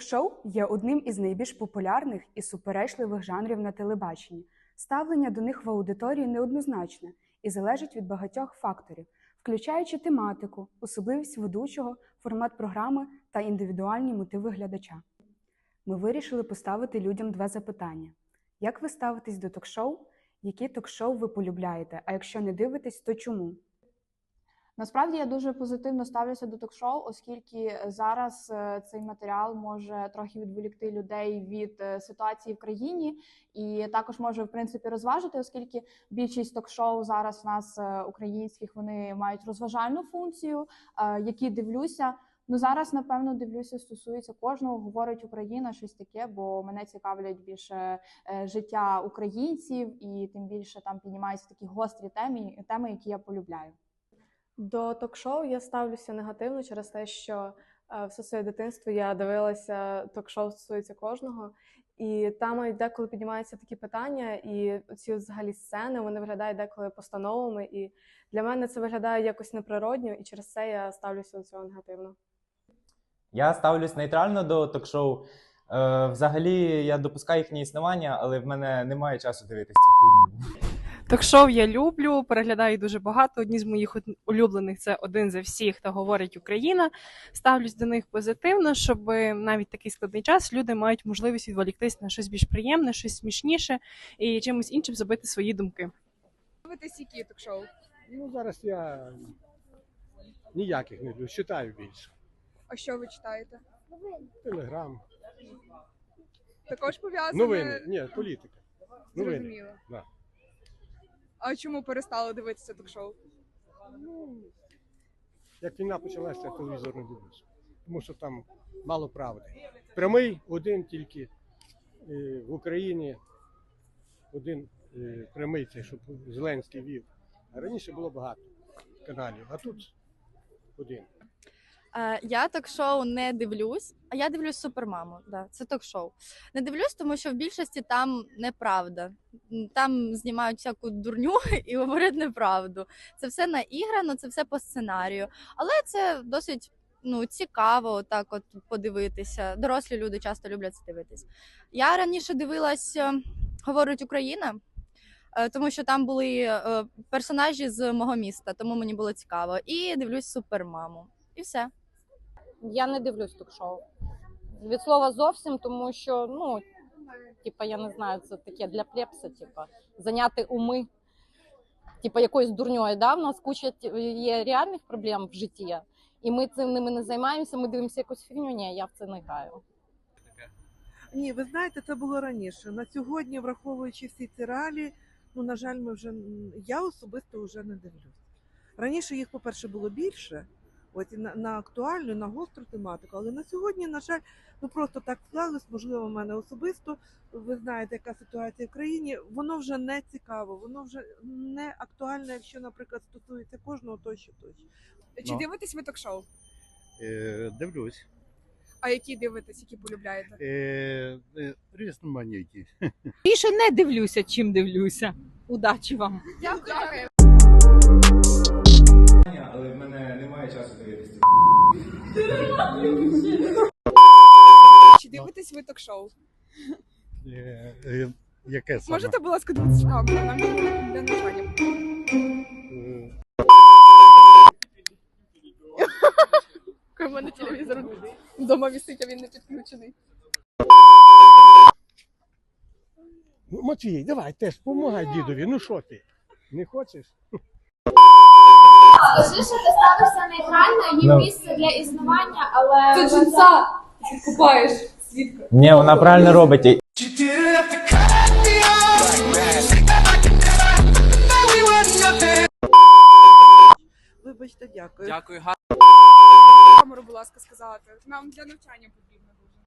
Ток-шоу є одним із найбільш популярних і суперечливих жанрів на телебаченні. Ставлення до них в аудиторії неоднозначне і залежить від багатьох факторів, включаючи тематику, особливість ведучого, формат програми та індивідуальні мотиви глядача. Ми вирішили поставити людям два запитання: як ви ставитесь до ток-шоу? Які ток-шоу ви полюбляєте? А якщо не дивитесь, то чому? Насправді я дуже позитивно ставлюся до ток-шоу, оскільки зараз е, цей матеріал може трохи відволікти людей від е, ситуації в країні, і також може в принципі розважити, оскільки більшість ток-шоу зараз в нас е, українських вони мають розважальну функцію, які дивлюся. Ну зараз напевно дивлюся, стосується кожного, говорить Україна, щось таке, бо мене цікавлять більше життя українців, і тим більше там піднімаються такі гострі теми, теми, які я полюбляю. До ток-шоу я ставлюся негативно через те, що е, все своє дитинство я дивилася ток-шоу стосується кожного, і там деколи піднімаються такі питання, і ці взагалі сцени вони виглядають деколи постановами. І для мене це виглядає якось неприродньо, і через це я ставлюся до цього негативно. Я ставлюсь нейтрально до ток-шоу. Е, взагалі, я допускаю їхнє існування, але в мене немає часу дивитися цю фільму. Ток-шоу я люблю, переглядаю дуже багато. Одні з моїх улюблених це один за всіх та говорить Україна. Ставлюсь до них позитивно, щоб навіть такий складний час люди мають можливість відволіктись на щось більш приємне, щось смішніше і чимось іншим забити свої думки. Дивитесь які ток-шоу? Ну, зараз я ніяких не люблю, читаю більше. А що ви читаєте? Телеграм. Також пов'язане? Новини. Ні, політика. Новини. Зрозуміло. Да. А чому перестали дивитися ток-шоу? Ну, як війна почалася, я телевізор не дивився. Тому що там мало правди. Прямий один тільки е, в Україні, один е, прямий, цей, щоб Зеленський вів. А раніше було багато каналів, а тут один. Е, Я ток-шоу не дивлюсь, а я дивлюсь супермаму. Да, це ток-шоу. Не дивлюсь, тому що в більшості там неправда. Там знімають всяку дурню і говорять неправду. Це все наіграно, це все по сценарію. Але це досить ну, цікаво так от подивитися. Дорослі люди часто люблять це дивитись. Я раніше дивилась е, Говорить Україна. е, Тому що там були персонажі з мого міста, тому мені було цікаво. І дивлюсь супермаму. І все. Я не дивлюсь ток-шоу. Від слова зовсім, тому що, ну, типа, я не знаю, це таке для плепса, типа, зайняти уми, типа, якоюсь дурньою. Да? В нас куча є реальних проблем в житті, і ми цим ними не займаємося, ми дивимося якусь фігню. Ні, я в це не граю. Ні, ви знаєте, це було раніше. На сьогодні, враховуючи всі ці реалії, ну на жаль, ми вже я особисто вже не дивлюсь. Раніше їх, по-перше, було більше, от і на, на актуальну, на гостру тематику. Але на сьогодні, на жаль, ну просто так склалось, можливо, в мене особисто. Ви знаєте, яка ситуація в країні. Воно вже не цікаво, воно вже не актуальне, якщо, наприклад, стосується кожного тощо тощо. Чи Ну. дивитесь ви ток-шоу? Е, дивлюсь. А які дивитесь, які полюбляєте? Е, е, різноманітні. Більше не дивлюся, чим дивлюся. Удачі вам! Дякую. Але в мене Чи дивитесь ви ток-шоу? Е, е, яке саме? Можете, будь ласка, дивитися камеру? Нам для навчання. У мене телевізор вдома висить, а він не підключений. Ну, Матвій, давай теж помагай дідові. Ну що ти? Не хочеш? Скажи, що ти ставишся нейтрально, є Ну. місце для існування, але Це джинса купаєш. Звідки? Ні, вона правильно робить. Вибачте, дякую. Дякую, гарно. Камеру, будь ласка, сказала. Нам для навчання потрібно дуже.